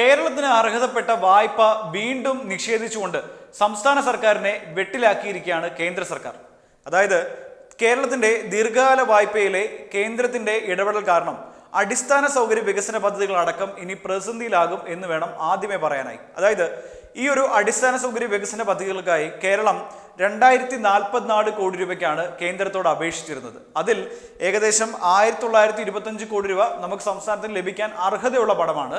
കേരളത്തിന് അർഹതപ്പെട്ട വായ്പ വീണ്ടും നിഷേധിച്ചുകൊണ്ട് സംസ്ഥാന സർക്കാരിനെ വെട്ടിലാക്കിയിരിക്കുകയാണ് കേന്ദ്ര സർക്കാർ. അതായത് കേരളത്തിന്റെ ദീർഘകാല വായ്പയിലെ കേന്ദ്രത്തിന്റെ ഇടപെടൽ കാരണം അടിസ്ഥാന സൗകര്യ വികസന പദ്ധതികളടക്കം ഇനി പ്രതിസന്ധിയിലാകും എന്ന് വേണം ആദ്യമേ പറയാനായി. അതായത് ഈ ഒരു അടിസ്ഥാന സൗകര്യ വികസന പദ്ധതികൾക്കായി കേരളം രണ്ടായിരത്തി നാൽപ്പത്തിനാല് കോടി രൂപയ്ക്കാണ് കേന്ദ്രത്തോട് അപേക്ഷിച്ചിരുന്നത്. അതിൽ ഏകദേശം ആയിരത്തി തൊള്ളായിരത്തി ഇരുപത്തഞ്ച് കോടി രൂപ നമുക്ക് സംസ്ഥാനത്തിന് ലഭിക്കാൻ അർഹതയുള്ള പണമാണ്.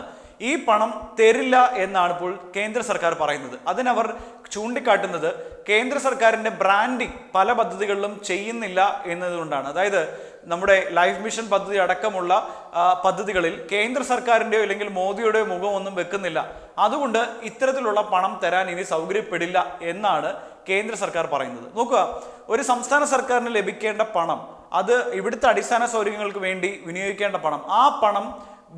ഈ പണം തരില്ല എന്നാണ് ഇപ്പോൾ കേന്ദ്ര സർക്കാർ പറയുന്നത്. അതിനവർ ചൂണ്ടിക്കാട്ടുന്നത് കേന്ദ്ര സർക്കാരിന്റെ ബ്രാൻഡിങ് പല പദ്ധതികളിലും ചെയ്യുന്നില്ല എന്നതുകൊണ്ടാണ്. അതായത് നമ്മുടെ ലൈഫ് മിഷൻ പദ്ധതി അടക്കമുള്ള പദ്ധതികളിൽ കേന്ദ്ര സർക്കാരിന്റെയോ അല്ലെങ്കിൽ മോദിയുടെയോ മുഖമൊന്നും വെക്കുന്നില്ല. അതുകൊണ്ട് ഇത്തരത്തിലുള്ള പണം തരാൻ ഇനി സൗകര്യപ്പെടില്ല എന്നാണ് കേന്ദ്ര സർക്കാർ പറയുന്നത്. നോക്കുക ഒരു സംസ്ഥാന സർക്കാരിന് ലഭിക്കേണ്ട പണം അത് ഇവിടുത്തെ അടിസ്ഥാന സൗകര്യങ്ങൾക്ക് വേണ്ടി വിനിയോഗിക്കേണ്ട പണം ആ പണം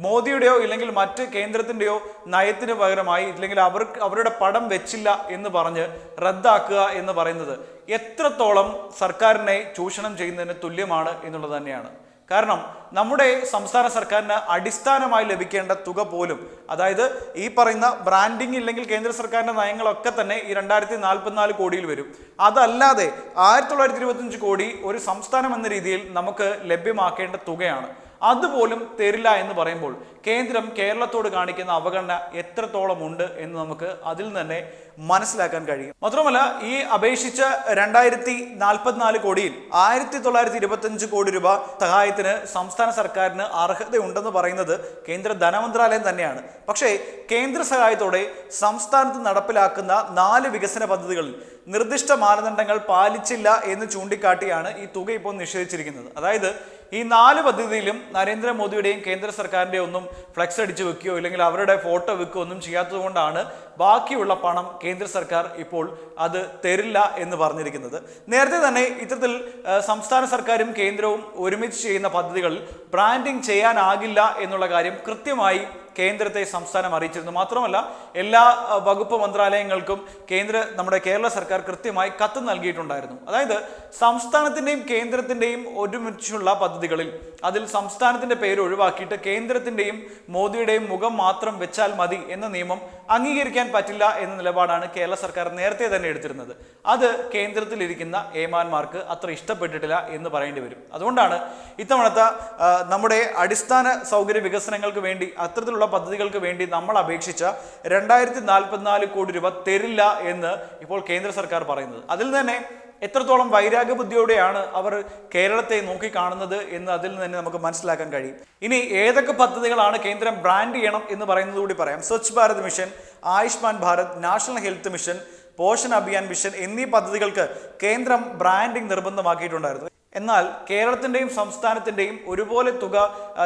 മോദിയുടെയോ ഇല്ലെങ്കിൽ മറ്റ് കേന്ദ്രത്തിന്റെയോ നയത്തിന് പകരമായി ഇല്ലെങ്കിൽ അവർക്ക് അവരുടെ പടം വെച്ചില്ല എന്ന് പറഞ്ഞ് റദ്ദാക്കുക എന്ന് പറയുന്നത് എത്രത്തോളം സർക്കാരിനെ ചൂഷണം ചെയ്യുന്നതിന് തുല്യമാണ് എന്നുള്ളത് തന്നെയാണ്. കാരണം നമ്മുടെ സംസ്ഥാന സർക്കാരിന് അടിസ്ഥാനമായി ലഭിക്കേണ്ട തുക പോലും അതായത് ഈ പറയുന്ന ബ്രാൻഡിംഗ് ഇല്ലെങ്കിൽ കേന്ദ്ര സർക്കാരിന്റെ നയങ്ങളൊക്കെ തന്നെ ഈ രണ്ടായിരത്തി നാൽപ്പത്തിനാല് കോടിയിൽ വരും. അതല്ലാതെ ആയിരത്തി തൊള്ളായിരത്തി ഇരുപത്തഞ്ച് കോടി ഒരു സംസ്ഥാനം എന്ന രീതിയിൽ നമുക്ക് ലഭ്യമാക്കേണ്ട തുകയാണ്. അതുപോലും തരില്ല എന്ന് പറയുമ്പോൾ കേന്ദ്രം കേരളത്തോട് കാണിക്കുന്ന അവഗണന എത്രത്തോളം ഉണ്ട് എന്ന് നമുക്ക് അതിൽ തന്നെ മനസ്സിലാക്കാൻ കഴിയും. മാത്രമല്ല ഈ അപേക്ഷിച്ച രണ്ടായിരത്തി നാൽപ്പത്തിനാല് കോടിയിൽ ആയിരത്തി തൊള്ളായിരത്തി ഇരുപത്തഞ്ച് കോടി രൂപ സഹായത്തിന് സംസ്ഥാന സർക്കാരിന് അർഹതയുണ്ടെന്ന് പറയുന്നത് കേന്ദ്ര ധനമന്ത്രാലയം തന്നെയാണ്. പക്ഷേ കേന്ദ്ര സഹായത്തോടെ സംസ്ഥാനത്ത് നടപ്പിലാക്കുന്ന നാല് വികസന പദ്ധതികളിൽ നിർദ്ദിഷ്ട മാനദണ്ഡങ്ങൾ പാലിച്ചില്ല എന്ന് ചൂണ്ടിക്കാട്ടിയാണ് ഈ തുക ഇപ്പോൾ നിഷേധിച്ചിരിക്കുന്നത്. അതായത് ഈ നാല് പദ്ധതിയിലും നരേന്ദ്രമോദിയുടെയും കേന്ദ്ര സർക്കാരിന്റെയും ഒന്നും ഫ്ലെക്സ് അടിച്ച് വെക്കുകയോ ഇല്ലെങ്കിൽ അവരുടെ ഫോട്ടോ വെക്കുകയോ ഒന്നും ചെയ്യാത്തതുകൊണ്ടാണ് ബാക്കിയുള്ള പണം കേന്ദ്ര സർക്കാർ ഇപ്പോൾ അത് തരില്ല എന്ന് പറഞ്ഞിരിക്കുന്നത്. നേരത്തെ തന്നെ ഇത്തരത്തിൽ സംസ്ഥാന സർക്കാരും കേന്ദ്രവും ഒരുമിച്ച് ചെയ്യുന്ന പദ്ധതികളിൽ ബ്രാൻഡിംഗ് ചെയ്യാനാകില്ല എന്നുള്ള കാര്യം കൃത്യമായി കേന്ദ്രത്തെ സംസ്ഥാനം അറിയിച്ചിരുന്നു. മാത്രമല്ല എല്ലാ വകുപ്പ് മന്ത്രാലയങ്ങൾക്കും കേന്ദ്ര നമ്മുടെ കേരള സർക്കാർ കൃത്യമായി കത്ത് നൽകിയിട്ടുണ്ടായിരുന്നു. അതായത് സംസ്ഥാനത്തിന്റെയും കേന്ദ്രത്തിന്റെയും ഒരുമിച്ചുള്ള പദ്ധതികളിൽ അതിൽ സംസ്ഥാനത്തിന്റെ പേര് ഒഴിവാക്കിയിട്ട് കേന്ദ്രത്തിന്റെയും മോദിയുടെയും മുഖം മാത്രം വെച്ചാൽ മതി എന്ന നിയമം അംഗീകരിക്കാൻ പറ്റില്ല എന്ന നിലപാടാണ് കേരള സർക്കാർ നേരത്തെ തന്നെ എടുത്തിരുന്നത്. അത് കേന്ദ്രത്തിലിരിക്കുന്ന ഏമാന്മാർക്ക് അത്ര ഇഷ്ടപ്പെട്ടിട്ടില്ല എന്ന് പറയേണ്ടി വരും. അതുകൊണ്ടാണ് ഇത്തവണത്തെ നമ്മുടെ അടിസ്ഥാന സൗകര്യ വികസനങ്ങൾക്ക് വേണ്ടി അത്തരത്തിലുള്ള പദ്ധതികൾക്ക് വേണ്ടി നമ്മൾ അപേക്ഷിച്ച രണ്ടായിരത്തി നാൽപ്പത്തിനാല് കോടി രൂപ തരില്ല എന്ന് ഇപ്പോൾ കേന്ദ്ര സർക്കാർ പറയുന്നത്. അതിൽ തന്നെ എത്രത്തോളം വൈരാഗ്യബുദ്ധിയോടെയാണ് അവർ കേരളത്തെ നോക്കിക്കാണുന്നത് എന്ന് അതിൽ നിന്ന് തന്നെ നമുക്ക് മനസ്സിലാക്കാൻ കഴിയും. ഇനി ഏതൊക്കെ പദ്ധതികളാണ് കേന്ദ്രം ബ്രാൻഡ് ചെയ്യണം എന്ന് പറയുന്നത് കൂടി പറയാം. Swachh Bharat mission Ayushman Bharat national health mission Poshan Abhiyan mission എന്നീ പദ്ധതികൾക്ക് കേന്ദ്രം ബ്രാൻഡിംഗ് നിർബന്ധമാക്കിയിട്ടുണ്ടായിരുന്നു. എന്നാൽ കേരളത്തിന്റെയും സംസ്ഥാനത്തിന്റെയും ഒരുപോലെ തുക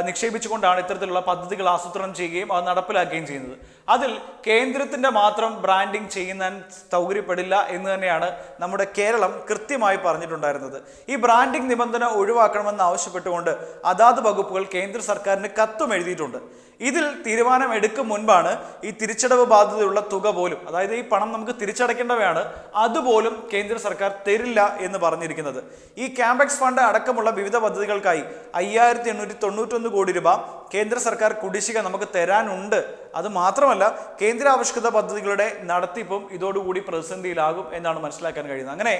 നിക്ഷേപിച്ചുകൊണ്ടാണ് ഇത്തരത്തിലുള്ള പദ്ധതികൾ ആസൂത്രണം ചെയ്യുകയും അത് നടപ്പിലാക്കുകയും ചെയ്യുന്നത്. അതിൽ കേന്ദ്രത്തിന്റെ മാത്രം ബ്രാൻഡിങ് ചെയ്യുന്നതിന് സൗകര്യപ്പെടില്ല എന്ന് തന്നെയാണ് നമ്മുടെ കേരളം കൃത്യമായി പറഞ്ഞിട്ടുണ്ടായിരുന്നത്. ഈ ബ്രാൻഡിംഗ് നിബന്ധന ഒഴിവാക്കണമെന്ന് ആവശ്യപ്പെട്ടുകൊണ്ട് അതാത് വകുപ്പുകൾ കേന്ദ്ര സർക്കാരിന് കത്തും എഴുതിയിട്ടുണ്ട്. ഇതിൽ തീരുമാനം എടുക്കും മുൻപാണ് ഈ തിരിച്ചടവ് ബാധ്യതയുള്ള തുക പോലും അതായത് ഈ പണം നമുക്ക് തിരിച്ചടയ്ക്കേണ്ടവയാണ് അതുപോലും കേന്ദ്ര സർക്കാർ തരില്ല എന്ന് പറഞ്ഞിരിക്കുന്നത്. ഈ ക്യാമ്പക്സ് ഫണ്ട് അടക്കമുള്ള വിവിധ പദ്ധതികൾക്കായി അയ്യായിരത്തി എണ്ണൂറ്റി തൊണ്ണൂറ്റൊന്ന് കോടി രൂപ കേന്ദ്ര സർക്കാർ കുടിശ്ശിക നമുക്ക് തരാനുണ്ട്. അത് മാത്രമല്ല കേന്ദ്രാവിഷ്കൃത പദ്ധതികളുടെ നടത്തിപ്പും ഇതോടുകൂടി പ്രതിസന്ധിയിലാകും എന്നാണ് മനസ്സിലാക്കാൻ കഴിയുന്നത്. അങ്ങനെ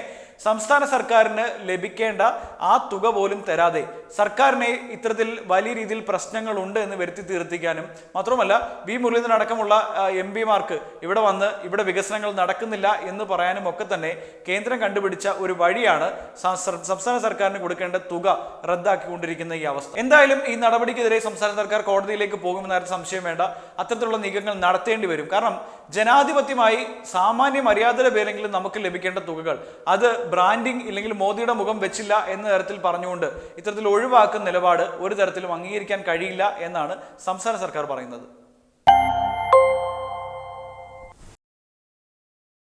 സംസ്ഥാന സർക്കാരിന് ലഭിക്കേണ്ട ആ തുക പോലും തരാതെ സർക്കാരിനെ ഇത്തരത്തിൽ വലിയ രീതിയിൽ പ്രശ്നങ്ങളുണ്ട് എന്ന് വരുത്തി തീർത്തിക്കാനും മാത്രമല്ല വി മുരളീധരൻ അടക്കമുള്ള എം പിമാർക്ക് ഇവിടെ വന്ന് ഇവിടെ വികസനങ്ങൾ നടക്കുന്നില്ല എന്ന് പറയാനും ഒക്കെ തന്നെ കേന്ദ്രം കണ്ടുപിടിച്ച ഒരു വഴിയാണ് സംസ്ഥാന സർക്കാരിന് കൊടുക്കേണ്ട തുക റദ്ദാക്കിക്കൊണ്ടിരിക്കുന്ന ഈ അവസ്ഥ. എന്തായാലും ഈ നടപടിക്കെതിരെ സംസ്ഥാന സർക്കാർ കോടതിയിലേക്ക് പോകുമെന്ന കാര്യത്തിൽ സംശയം വേണ്ട. അത്തരത്തിലുള്ള നീക്കങ്ങൾ നടത്തേണ്ടി വരും. കാരണം ജനാധിപത്യമായി സാമാന്യ മര്യാദയുടെ പേരെങ്കിലും നമുക്ക് ലഭിക്കേണ്ട തുകകൾ. അത് ബ്രാൻഡിംഗ് ഇല്ലെങ്കിൽ മോദിയുടെ മുഖം വെച്ചില്ല എന്ന തരത്തിൽ പറഞ്ഞുകൊണ്ട് ഇത്തരത്തിൽ ഒഴിവാക്കുന്ന നിലപാട് ഒരു തരത്തിലും അംഗീകരിക്കാൻ കഴിയില്ല എന്നാണ് സംസ്ഥാന സർക്കാർ പറയുന്നത്.